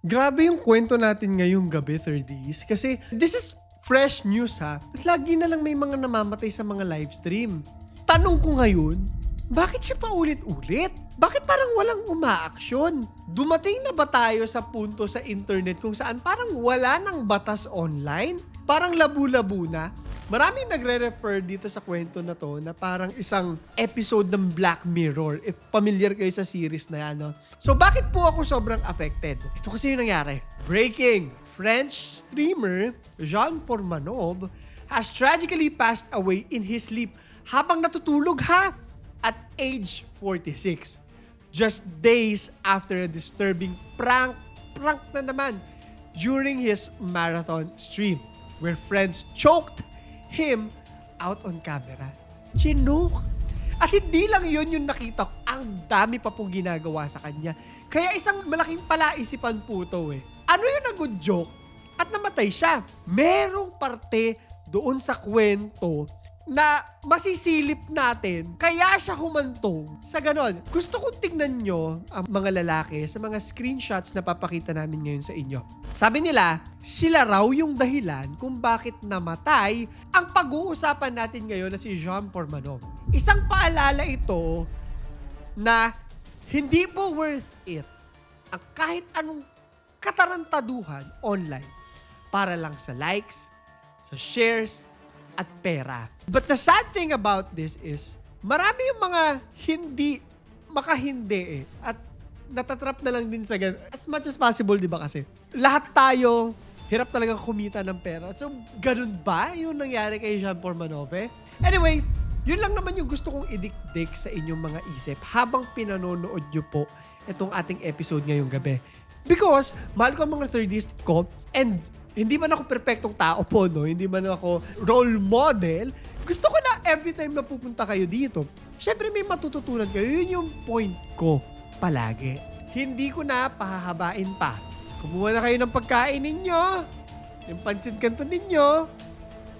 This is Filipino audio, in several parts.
Grabe yung kwento natin ngayong gabi, 30s. Kasi this is fresh news ha. At lagi na lang may mga namamatay sa mga live stream. Tanong ko ngayon, bakit siya paulit-ulit? Bakit parang walang umaaksyon? Dumating na ba tayo sa punto sa internet kung saan parang wala ng batas online? Parang labu-labu na? Maraming nagre-refer dito sa kwento na to na parang isang episode ng Black Mirror. If familiar kayo sa series na yan, no? So bakit po ako sobrang affected? Ito kasi yung nangyari. Breaking! French streamer Jean Pormanov has tragically passed away in his sleep habang natutulog ha at age 46. Just days after a disturbing prank, prank na naman during his marathon stream where friends choked him out on camera. Chinook. At hindi lang yun yung nakita ko, ang dami pa pong ginagawa sa kanya. Kaya isang malaking palaisipan po to eh. Ano yung nag joke at namatay siya? Merong parte doon sa kwento na masisilip natin kaya siya humantong sa ganon. Gusto kong tignan nyo ang mga lalaki sa mga screenshots na papakita namin ngayon sa inyo. Sabi nila, sila raw yung dahilan kung bakit namatay ang pag-uusapan natin ngayon na si Jean Pormanov. Isang paalala ito na hindi po worth it ang kahit anong katarantaduhan online para lang sa likes, sa shares, at pera. But the sad thing about this is, marami yung mga hindi, makahindi eh. At natatrap na lang din sa gan- As much as possible, di ba kasi? Lahat tayo, hirap talaga kumita ng pera. So, ganun ba yung nangyari kay Jean Pormanove? Anyway, yun lang naman yung gusto kong idikdik sa inyong mga isip habang pinanonood nyo po itong ating episode ngayong gabi. Because, mahal ko ang mga 30s ko and hindi man ako perpektong tao po, no? Hindi man ako role model. Gusto ko na every time na pupunta kayo dito, syempre may matututunan kayo. Yun yung point ko palagi. Hindi ko na pahahabain pa. Kumuha na kayo ng pagkain ninyo, yung pansit kanto ninyo,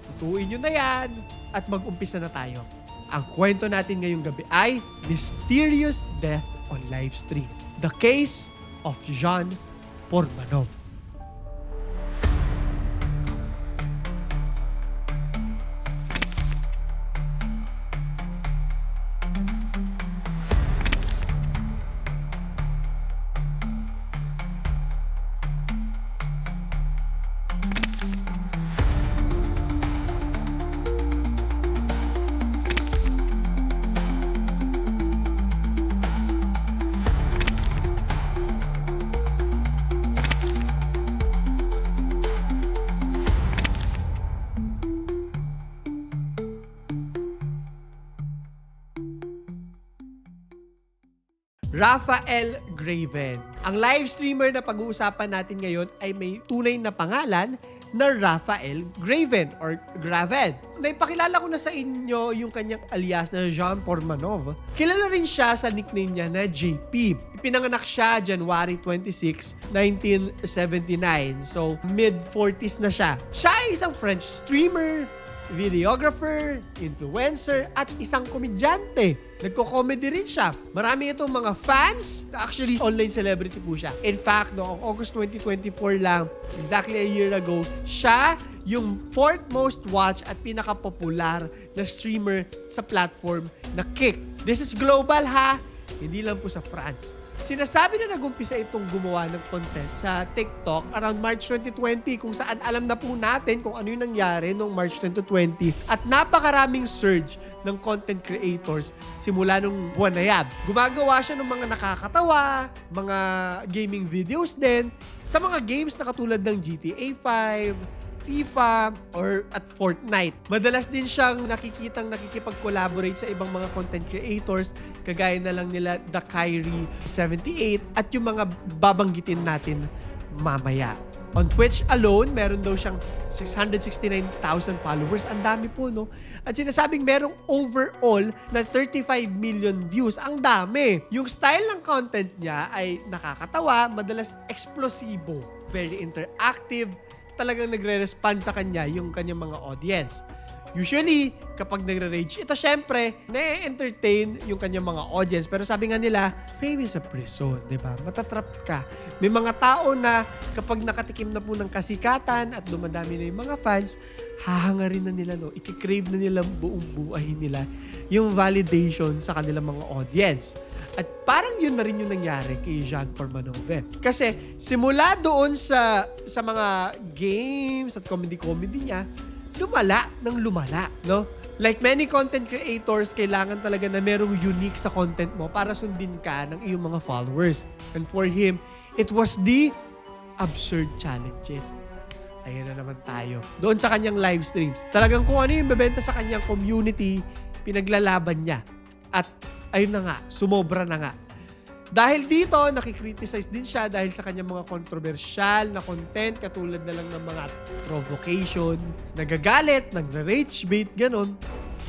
tutuin nyo na yan, at mag-umpisa na tayo. Ang kwento natin ngayong gabi ay Mysterious Death on Livestream. The Case of Jean Pormanov. Raphael Graven. Ang live streamer na pag-uusapan natin ngayon ay may tunay na pangalan na Raphael Graven or Graven. Naipakilala ko na sa inyo yung kanyang alias na Jean Pormanov. Kilala rin siya sa nickname niya na JP. Ipinanganak siya January 26, 1979. So, mid-40s na siya. Siya ay isang French streamer, videographer, influencer, at isang komedyante. Nagko-comedy rin siya. Marami itong mga fans. Actually, online celebrity po siya. In fact, noong August 2024 lang, exactly a year ago, siya yung fourth most watched at pinaka-popular na streamer sa platform na Kick. This is global ha, hindi lang po sa France. Sinasabi na nagumpisa itong gumawa ng content sa TikTok around March 2020 kung saan alam na po natin kung ano yung nangyari noong March 2020 at napakaraming surge ng content creators simula nung buwan na yan. Gumagawa siya ng mga nakakatawa, mga gaming videos din sa mga games na katulad ng GTA 5, FIFA, or at Fortnite. Madalas din siyang nakikitang nakikipag-collaborate sa ibang mga content creators, kagaya na lang nila The Kyrie 78 at yung mga babanggitin natin mamaya. On Twitch alone, meron daw siyang 669,000 followers. Ang dami po, no? At sinasabing merong overall na 35 million views. Ang dami. Yung style ng content niya ay nakakatawa, madalas eksplosibo, very interactive, talagang nagre-respond sa kanya yung kanyang mga audience. Usually, kapag nagre-rage, ito syempre, na-entertain yung kanyang mga audience. Pero sabi nga nila, fame is a prison, di ba? Matatrap ka. May mga tao na kapag nakatikim na po ng kasikatan at dumadami na yung mga fans, hahangarin na nila, no? Ikikrave na nila buong buhay nila yung validation sa kanilang mga audience. At parang yun na rin yung nangyari kay Jean Pormanove. Kasi simula doon sa sa mga games at comedy-comedy niya, lumala ng lumala, no? Like many content creators, kailangan talaga na merong unique sa content mo para sundin ka ng iyong mga followers. And for him, it was the absurd challenges. Ayan na naman tayo. Doon sa kanyang live streams. Talagang kung ano yung bebenta sa kanyang community, pinaglalaban niya. At ayun na nga, sumobra na nga. Dahil dito, nakikriticize din siya dahil sa kanyang mga controversial na content katulad na lang ng mga provocation, nagagalit, nagre-rage bait, ganon,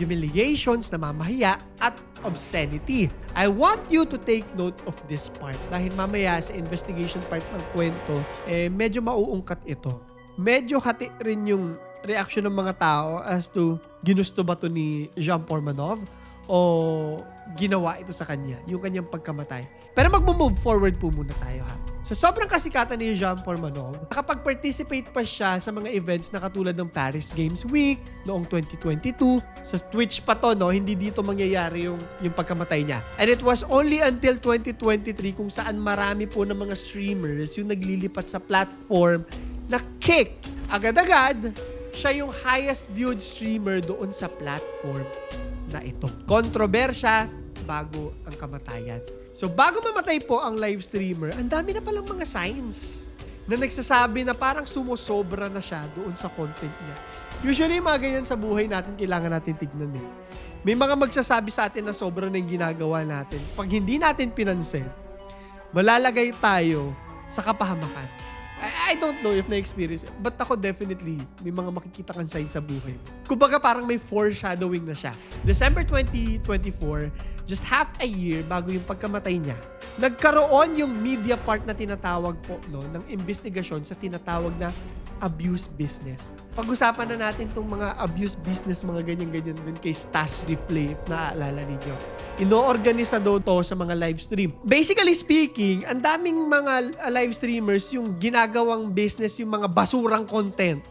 humiliations, namamahiya, at obscenity. I want you to take note of this part dahil mamaya sa investigation part ng kwento, eh, medyo mauungkat ito. Medyo hati rin yung reaction ng mga tao as to ginusto ba to ni Jean Pormanov o ginawa ito sa kanya, yung kanyang pagkamatay. Pero mag-move forward po muna tayo ha. Sa sobrang kasikatan ni Jean Pormanov, nakapag-participate pa siya sa mga events na katulad ng Paris Games Week noong 2022. Sa Twitch pa to, no? Hindi dito mangyayari yung, yung pagkamatay niya. And it was only until 2023 kung saan marami po ng mga streamers yung naglilipat sa platform na kick. Agad-agad, siya yung highest viewed streamer doon sa platform na ito. Kontrobersya bago ang kamatayan. So bago mamatay po ang live streamer, ang dami na palang mga signs na nagsasabi na parang sumusobra na siya doon sa content niya. Usually, mga ganyan sa buhay natin, kailangan natin tignan eh. May mga magsasabi sa atin na sobra na yung ginagawa natin. Pag hindi natin pinansin, malalagay tayo sa kapahamakan. I, don't know if na-experience but ako definitely, may mga makikita kang signs sa buhay. Kumbaga parang may foreshadowing na siya. December 2024, just half a year bago yung pagkamatay niya, nagkaroon yung media part na tinatawag po no, ng investigasyon sa tinatawag na abuse business. Pag-usapan na natin tong mga abuse business, mga ganyan-ganyan din kay Stash Replay, if naaalala ninyo. Ino-organisa daw to sa mga live stream. Basically speaking, ang daming mga live streamers yung ginagawang business, yung mga basurang content.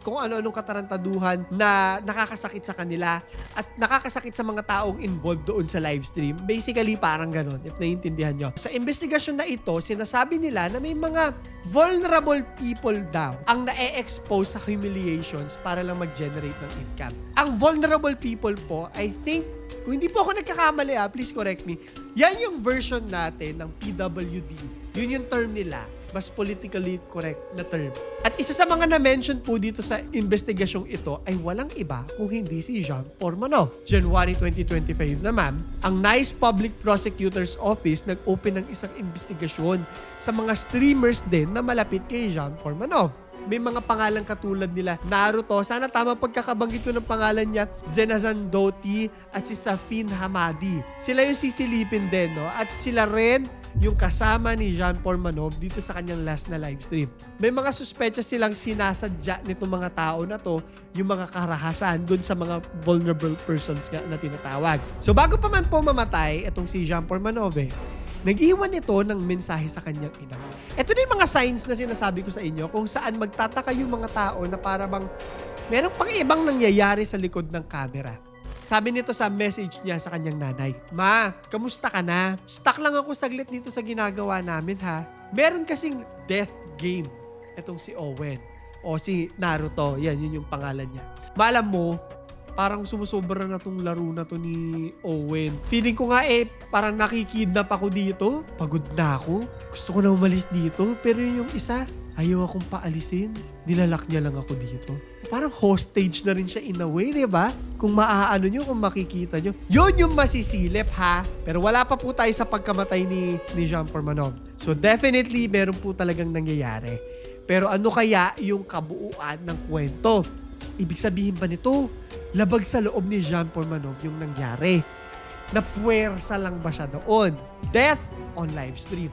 Kung ano-anong katarantaduhan na nakakasakit sa kanila at nakakasakit sa mga taong involved doon sa live stream. Basically, parang ganon, if naiintindihan nyo. Sa investigasyon na ito, sinasabi nila na may mga vulnerable people daw ang na-expose sa humiliations para lang mag-generate ng income. Ang vulnerable people po, I think, kung hindi po ako nagkakamali ah, please correct me, yan yung version natin ng PWD. Yun yung term nila mas politically correct na term. At isa sa mga na-mention po dito sa investigasyong ito ay walang iba kung hindi si Jean Pormanov. January 2025 naman, ang NICE Public Prosecutor's Office nag-open ng isang investigasyon sa mga streamers din na malapit kay Jean Pormanov may mga pangalan katulad nila Naruto. Sana tama pagkakabanggit ko ng pangalan niya. Zenazan Doti at si Safin Hamadi. Sila yung sisilipin din, no? At sila rin yung kasama ni Jean Pormanov dito sa kanyang last na live stream. May mga suspecha silang sinasadya nitong mga tao na to yung mga karahasan dun sa mga vulnerable persons nga na tinatawag. So bago pa man po mamatay itong si Jean Pormanov eh, nag-iwan ito ng mensahe sa kanyang ina. Ito na yung mga signs na sinasabi ko sa inyo kung saan magtataka yung mga tao na para bang meron pang ibang nangyayari sa likod ng camera. Sabi nito sa message niya sa kanyang nanay, Ma, kamusta ka na? Stuck lang ako saglit dito sa ginagawa namin ha. Meron kasing death game itong si Owen o si Naruto. Yan, yun yung pangalan niya. Maalam mo, parang sumusobra na tong laro na to ni Owen. Feeling ko nga eh, parang nakikidnap ako dito. Pagod na ako. Gusto ko na umalis dito. Pero yung isa, ayaw akong paalisin. Nilalak niya lang ako dito. Parang hostage na rin siya in a way, di ba? Kung maaano nyo, kung makikita nyo. Yun yung masisilip, ha? Pero wala pa po tayo sa pagkamatay ni, ni Jean Pormanov. So definitely, meron po talagang nangyayari. Pero ano kaya yung kabuuan ng kwento? Ibig sabihin ba nito, labag sa loob ni Jean Pormanov yung nangyari? Napuwersa lang ba siya doon? Death on live stream.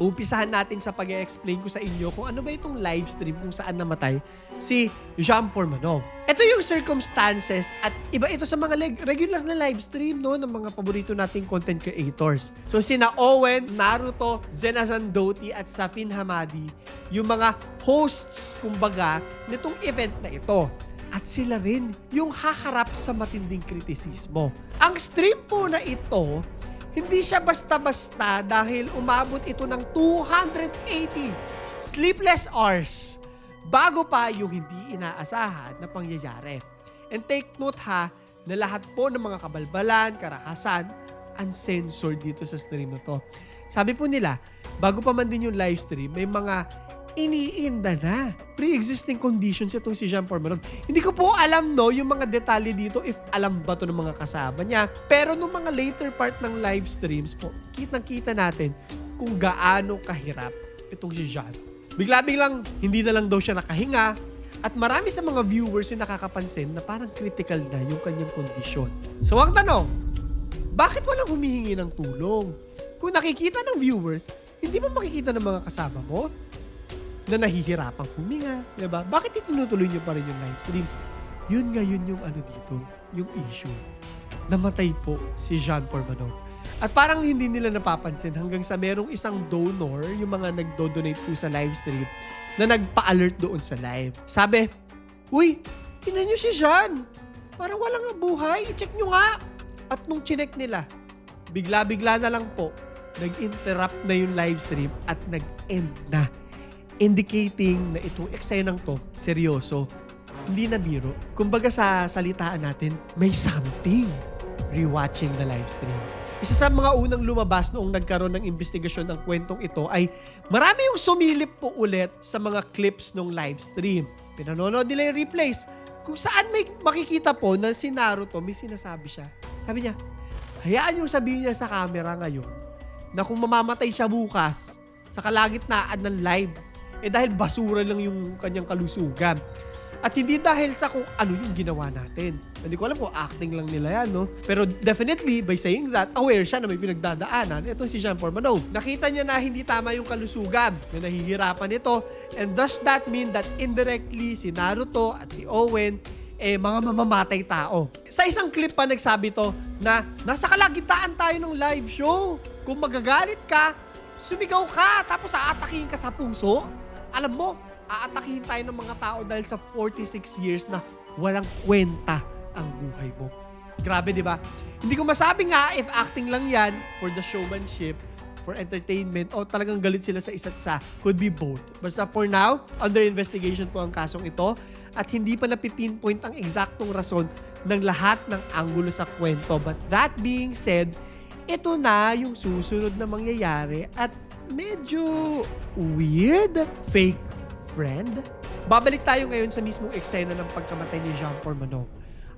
umpisahan natin sa pag explain ko sa inyo kung ano ba itong live stream kung saan namatay si Jean Pormanov. Ito yung circumstances at iba ito sa mga regular na live stream no, ng mga paborito nating content creators. So sina Owen, Naruto, Zena Zandoti at Safin Hamadi, yung mga hosts kumbaga nitong event na ito. At sila rin yung haharap sa matinding kritisismo. Ang stream po na ito, hindi siya basta-basta dahil umabot ito ng 280 sleepless hours bago pa yung hindi inaasahan na pangyayari. And take note ha, na lahat po ng mga kabalbalan, karakasan, uncensored dito sa stream na to. Sabi po nila, bago pa man din yung live stream, may mga iniinda na. Pre-existing conditions itong si Jean Pormanov. Hindi ko po alam no, yung mga detalye dito if alam ba to ng mga kasama niya. Pero nung mga later part ng live streams po, kitang-kita natin kung gaano kahirap itong si Jean. Bigla-biglang hindi na lang daw siya nakahinga at marami sa mga viewers yung nakakapansin na parang critical na yung kanyang kondisyon. So ang tanong, bakit walang humihingi ng tulong? Kung nakikita ng viewers, hindi ba makikita ng mga kasama mo na nahihirapang huminga, di ba? Bakit itinutuloy niyo pa rin yung live stream? Yun nga yun yung ano dito, yung issue. Namatay po si Jean Pormanov. At parang hindi nila napapansin hanggang sa merong isang donor, yung mga nagdo-donate po sa live stream, na nagpa-alert doon sa live. Sabi, Uy, tinan niyo si Jean. Parang walang nga buhay. I-check nyo nga. At nung chinek nila, bigla-bigla na lang po, nag-interrupt na yung live stream at nag-end na. Indicating na itong eksenang to, seryoso. Hindi na biro. Kumbaga sa salitaan natin, may something rewatching the live stream. Isa sa mga unang lumabas noong nagkaroon ng investigasyon ng kwentong ito ay marami yung sumilip po ulit sa mga clips ng live stream. Pinanonood nila yung replays kung saan may makikita po na si Naruto may sinasabi siya. Sabi niya, hayaan yung sabihin niya sa camera ngayon na kung mamamatay siya bukas sa kalagitnaan ng live, eh dahil basura lang yung kanyang kalusugan. At hindi dahil sa kung ano yung ginawa natin. Hindi ko alam kung acting lang nila yan, no? Pero definitely, by saying that, aware siya na may pinagdadaanan. Ito si Jean Pormanov. Nakita niya na hindi tama yung kalusugan, na nahihirapan ito. And does that mean that indirectly si Naruto at si Owen eh mga mamamatay tao. Sa isang clip pa nagsabi to na nasa kalagitnaan tayo ng live show. Kung magagalit ka, sumigaw ka tapos aatakin ka sa puso. Alam mo, aatakihin tayo ng mga tao dahil sa 46 years na walang kwenta ang buhay mo. Grabe, di ba? Hindi ko masabi nga if acting lang yan for the showmanship, for entertainment, o talagang galit sila sa isa't isa. Could be both. Basta for now, under investigation po ang kasong ito at hindi pa napipinpoint ang eksaktong rason ng lahat ng anggulo sa kwento. But that being said, ito na yung susunod na mangyayari at medyo weird, fake friend. Babalik tayo ngayon sa mismong eksena ng pagkamatay ni Jean Pormanov.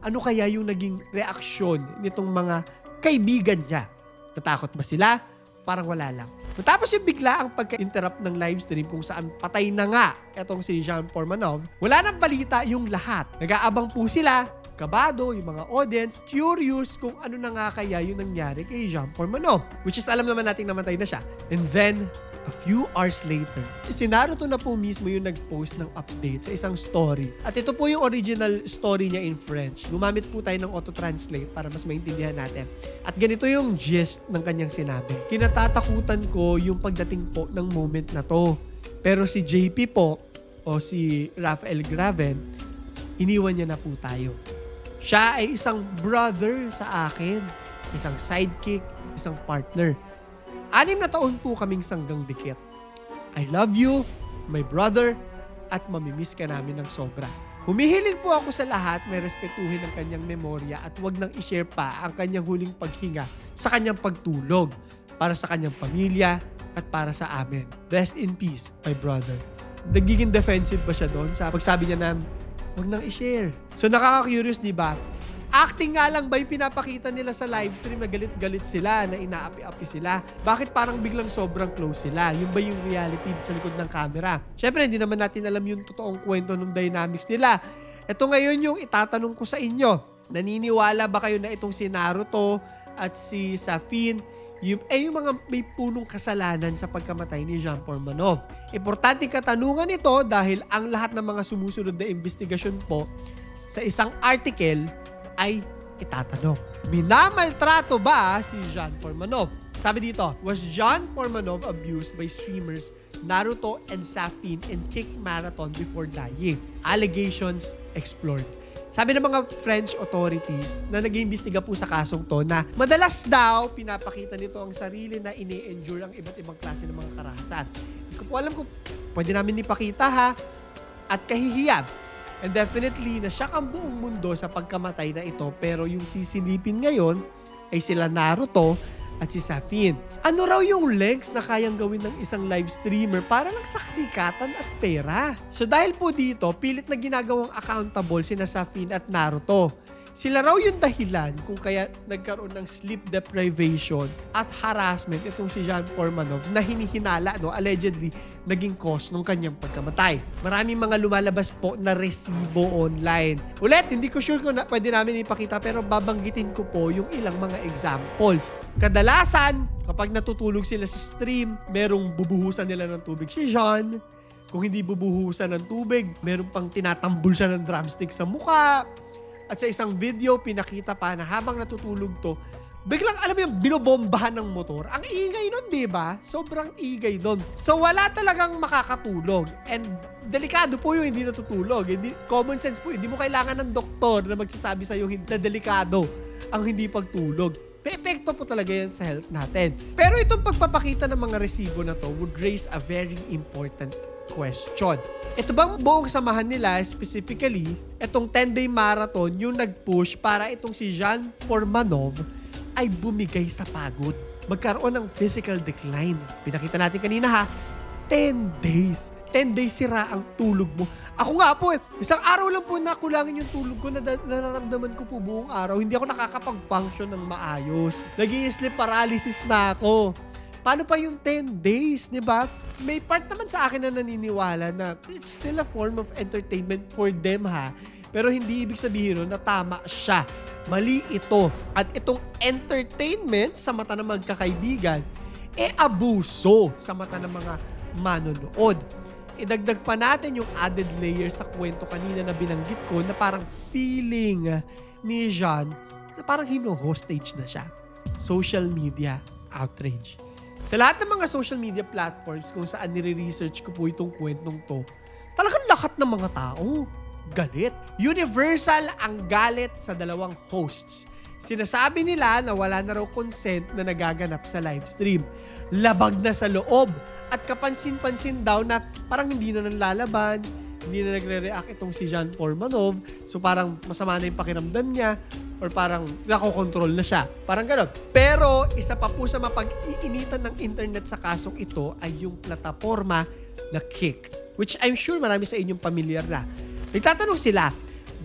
Ano kaya yung naging reaksyon nitong mga kaibigan niya? Natakot ba sila? Parang wala lang. Matapos yung bigla ang pagka-interrupt ng live stream kung saan patay na nga etong si Jean Pormanov, wala nang balita yung lahat. Nag-aabang po sila, kabado, yung mga audience, curious kung ano na nga kaya yung nangyari kay Jean Pormanov. Which is alam naman nating namatay na siya. And then, a few hours later, si Naruto na po mismo yung nag-post ng update sa isang story. At ito po yung original story niya in French. Gumamit po tayo ng auto-translate para mas maintindihan natin. At ganito yung gist ng kanyang sinabi. Kinatatakutan ko yung pagdating po ng moment na to. Pero si JP po, o si Rafael Graven, iniwan niya na po tayo. Siya ay isang brother sa akin, isang sidekick, isang partner. Anim na taon po kaming sanggang dikit. I love you, my brother, at mamimiss ka namin ng sobra. Humihiling po ako sa lahat na respetuhin ang kanyang memorya at wag nang ishare pa ang kanyang huling paghinga sa kanyang pagtulog para sa kanyang pamilya at para sa amin. Rest in peace, my brother. Nagiging defensive ba siya doon sa pagsabi niya na wag nang i-share. So nakaka-curious, di ba? Acting nga lang ba yung pinapakita nila sa live stream na galit-galit sila, na inaapi-api sila? Bakit parang biglang sobrang close sila? Yun ba yung reality sa likod ng camera? Siyempre, hindi naman natin alam yung totoong kwento ng dynamics nila. Ito ngayon yung itatanong ko sa inyo. Naniniwala ba kayo na itong si Naruto at si Safin yung, eh yung mga may punong kasalanan sa pagkamatay ni Jean Pormanov. Importante katanungan ito dahil ang lahat ng mga sumusunod na investigasyon po sa isang article ay itatanong. Minamaltrato ba si Jean Pormanov? Sabi dito, was John Pormanov abused by streamers Naruto and Safin in Kick Marathon before dying? Allegations explored. Sabi ng mga French authorities na nag-iimbestiga po sa kasong to na madalas daw pinapakita nito ang sarili na ini-endure ang iba't ibang klase ng mga karahasan. Hindi ko po alam kung pwede namin ipakita ha at kahihiyab. And definitely, nasyak ang buong mundo sa pagkamatay na ito pero yung sisilipin ngayon ay sila Naruto at si Safin. Ano raw yung lengths na kayang gawin ng isang live streamer para lang sa at pera? So dahil po dito, pilit na ginagawang accountable sina Safin at Naruto. Sila raw yung dahilan kung kaya nagkaroon ng sleep deprivation at harassment itong si Jean Pormanov na hinihinala, no, allegedly, naging cause ng kanyang pagkamatay. Maraming mga lumalabas po na resibo online. Ulit, hindi ko sure kung na, pwede namin ipakita pero babanggitin ko po yung ilang mga examples. Kadalasan, kapag natutulog sila sa stream, merong bubuhusan nila ng tubig si Jean. Kung hindi bubuhusan ng tubig, meron pang tinatambul siya ng drumstick sa mukha. At sa isang video, pinakita pa na habang natutulog to, biglang alam mo yung binobombahan ng motor. Ang ingay nun, di ba? Sobrang ingay nun. So wala talagang makakatulog. And delikado po yung hindi natutulog. Hindi, common sense po. Hindi mo kailangan ng doktor na magsasabi sa'yo na delikado ang hindi pagtulog. Epekto po talaga yan sa health natin. Pero itong pagpapakita ng mga resibo na to would raise a very important question. Ito bang buong samahan nila, specifically, itong 10-day marathon, yung nag-push para itong si Jean Formanov ay bumigay sa pagod. Magkaroon ng physical decline. Pinakita natin kanina ha, 10 days. 10 days sira ang tulog mo. Ako nga po eh, isang araw lang po nakulangin yung tulog ko na nararamdaman ko po buong araw. Hindi ako nakakapag-function ng maayos. nag sleep paralysis na ako. Paano pa yung 10 days, di ba? May part naman sa akin na naniniwala na it's still a form of entertainment for them ha. Pero hindi ibig sabihin nun na tama siya. Mali ito. At itong entertainment sa mata ng magkakaibigan, e abuso sa mata ng mga manonood. Idagdag pa natin yung added layer sa kwento kanina na binanggit ko na parang feeling ni Jean na parang hino-hostage na siya. Social media outrage. Sa lahat ng mga social media platforms kung saan nire-research ko po itong kwentong to, talagang lahat ng mga tao galit. Universal ang galit sa dalawang hosts. Sinasabi nila na wala na raw consent na nagaganap sa live stream. Labag na sa loob at kapansin-pansin daw na parang hindi na nanlalaban, hindi na nagre-react itong si Jean Formanov. So parang masama na yung pakiramdam niya or parang nakokontrol na siya. Parang gano'n. Pero isa pa po sa mapag-iinitan ng internet sa kasong ito ay yung plataforma na Kick. Which I'm sure marami sa inyong familiar na. Nagtatanong sila,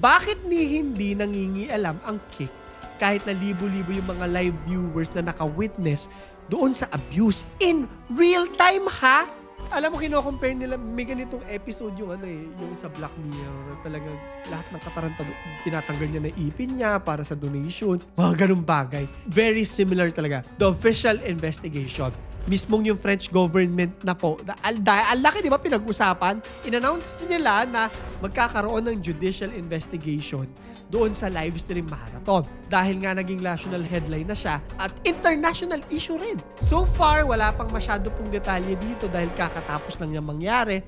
bakit ni hindi nangingialam ang Kick kahit na libo-libo yung mga live viewers na naka-witness doon sa abuse in real time ha? alam mo, kino-compare nila, may ganitong episode yung ano eh, yung sa Black Mirror talagang lahat ng katarantado, tinatanggal niya na ipin niya para sa donations, mga ganung bagay. Very similar talaga. The official investigation. Mismong yung French government na po, al, al laki di ba pinag-usapan, in-announce nila na magkakaroon ng judicial investigation doon sa live stream marathon. Dahil nga naging national headline na siya at international issue rin. So far, wala pang masyado pong detalye dito dahil kakatapos lang niya mangyari.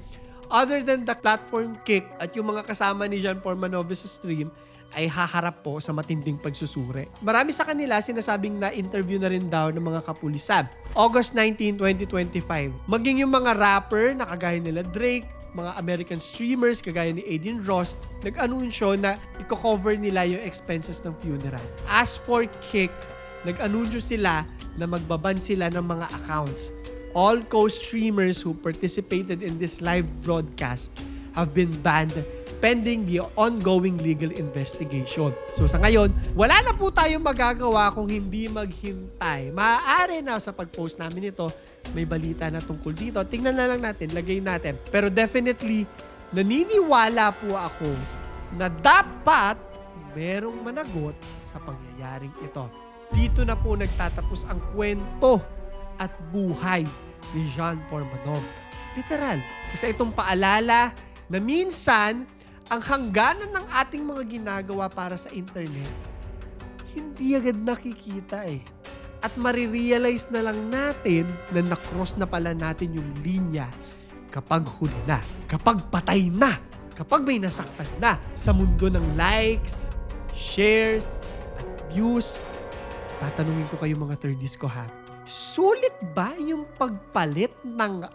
Other than the platform kick at yung mga kasama ni Jean Pormanovis sa stream, ay haharap po sa matinding pagsusuri. Marami sa kanila sinasabing na interview na rin daw ng mga kapulisan. August 19, 2025. Maging yung mga rapper na kagaya nila Drake, mga American streamers kagaya ni Aiden Ross, nag-anunsyo na i-cover nila yung expenses ng funeral. As for Kick, nag-anunsyo sila na magbaban sila ng mga accounts. All co-streamers who participated in this live broadcast have been banned pending the ongoing legal investigation. So sa ngayon, wala na po tayong magagawa kung hindi maghintay. Maaari na sa pag-post namin ito, may balita na tungkol dito. Tingnan na lang natin, lagay natin. Pero definitely, naniniwala po ako na dapat merong managot sa pangyayaring ito. Dito na po nagtatapos ang kwento at buhay ni Jean Pormanov. Literal. Isa itong paalala na minsan ang hangganan ng ating mga ginagawa para sa internet, hindi agad nakikita eh. At marirealize na lang natin na nakross na pala natin yung linya kapag huli na, kapag patay na, kapag may nasaktan na sa mundo ng likes, shares, at views. Tatanungin ko kayo mga thirdies ko ha. Sulit ba yung pagpalit ng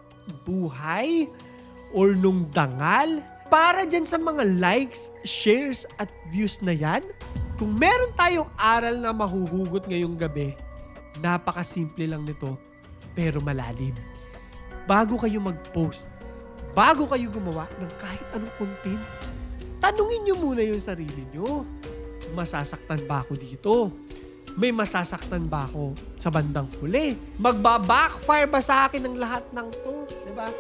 buhay or nung dangal para dyan sa mga likes, shares at views na yan? Kung meron tayong aral na mahuhugot ngayong gabi, napakasimple lang nito pero malalim. Bago kayo mag-post, bago kayo gumawa ng kahit anong content, tanungin nyo muna yung sarili nyo. Masasaktan ba ako dito? May masasaktan ba ako sa bandang huli? Magba-backfire ba sa akin ang lahat ng to? ba?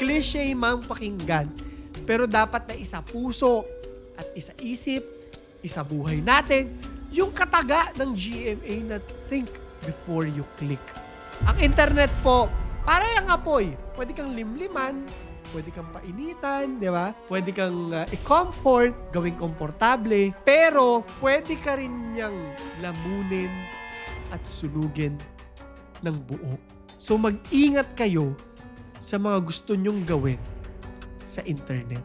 Cliche mang pakinggan. Pero dapat na isa puso at isa isip, isa buhay natin, yung kataga ng GMA na think before you click. Ang internet po, para yung apoy. Pwede kang limliman, pwede kang painitan, di ba? Pwede kang uh, i-comfort, gawing komportable, pero pwede ka rin niyang lamunin at sunugin ng buo. So mag-ingat kayo sa mga gusto nyong gawin sa internet.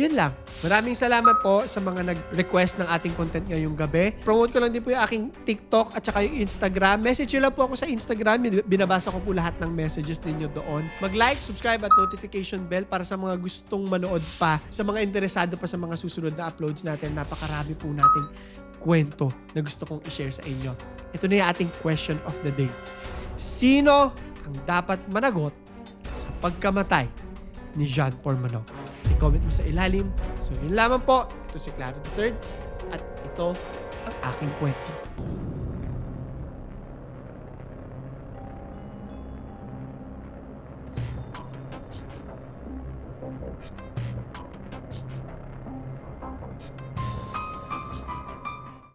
Yun lang. Maraming salamat po sa mga nag-request ng ating content ngayong gabi. Promote ko lang din po yung aking TikTok at saka yung Instagram. Message nyo lang po ako sa Instagram. Binabasa ko po lahat ng messages ninyo doon. Mag-like, subscribe at notification bell para sa mga gustong manood pa, sa mga interesado pa sa mga susunod na uploads natin. Napakarami po nating kwento na gusto kong i-share sa inyo. Ito na yung ating question of the day. Sino ang dapat managot sa pagkamatay ni Jean Pormanov? I-comment mo sa ilalim. So yun lamang po. Ito si Claro III at ito ang aking kwento.